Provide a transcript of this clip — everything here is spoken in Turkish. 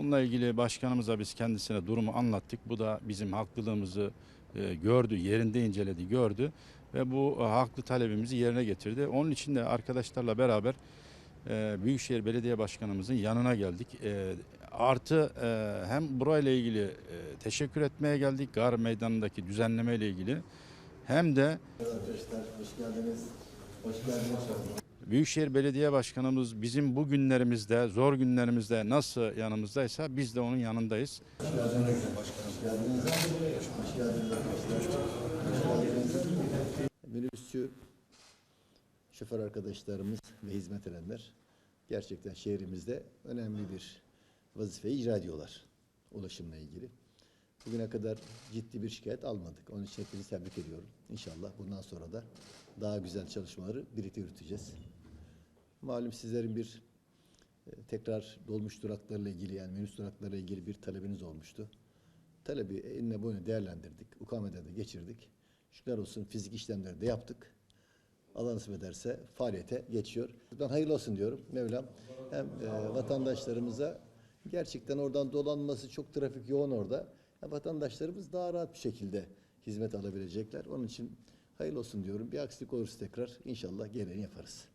Bununla ilgili başkanımıza biz kendisine durumu anlattık. Bu da bizim haklılığımızı e, gördü, yerinde inceledi, gördü ve bu e, haklı talebimizi yerine getirdi. Onun için de arkadaşlarla beraber e, Büyükşehir Belediye Başkanımızın yanına geldik. Artı hem burayla ilgili teşekkür etmeye geldik, Gar Meydanı'ndaki düzenleme ile ilgili hem de Arkadaşlar hoş geldiniz. Hoş geldiniz. Büyükşehir Belediye Başkanımız bizim bu günlerimizde, zor günlerimizde nasıl yanımızdaysa biz de onun yanındayız. Minibüsçü şoför arkadaşlarımız ve hizmet edenler gerçekten şehrimizde önemli bir vazifeyi icra ediyorlar ulaşımla ilgili. Bugüne kadar ciddi bir şikayet almadık. Onun için hepinizi tebrik ediyorum. İnşallah bundan sonra da daha güzel çalışmaları birlikte yürüteceğiz. Malum sizlerin bir e, tekrar dolmuş duraklarla ilgili yani minibüs duraklarla ilgili bir talebiniz olmuştu. Talebi eline boyuna değerlendirdik. Ukamede de geçirdik. Şükürler olsun fizik işlemleri de yaptık. Allah nasip ederse faaliyete geçiyor. Ben hayırlı olsun diyorum Mevlam. Hem e, vatandaşlarımıza gerçekten oradan dolanması çok trafik yoğun orada. Hem vatandaşlarımız daha rahat bir şekilde hizmet alabilecekler. Onun için hayırlı olsun diyorum. Bir aksilik olursa tekrar inşallah gereğini yaparız.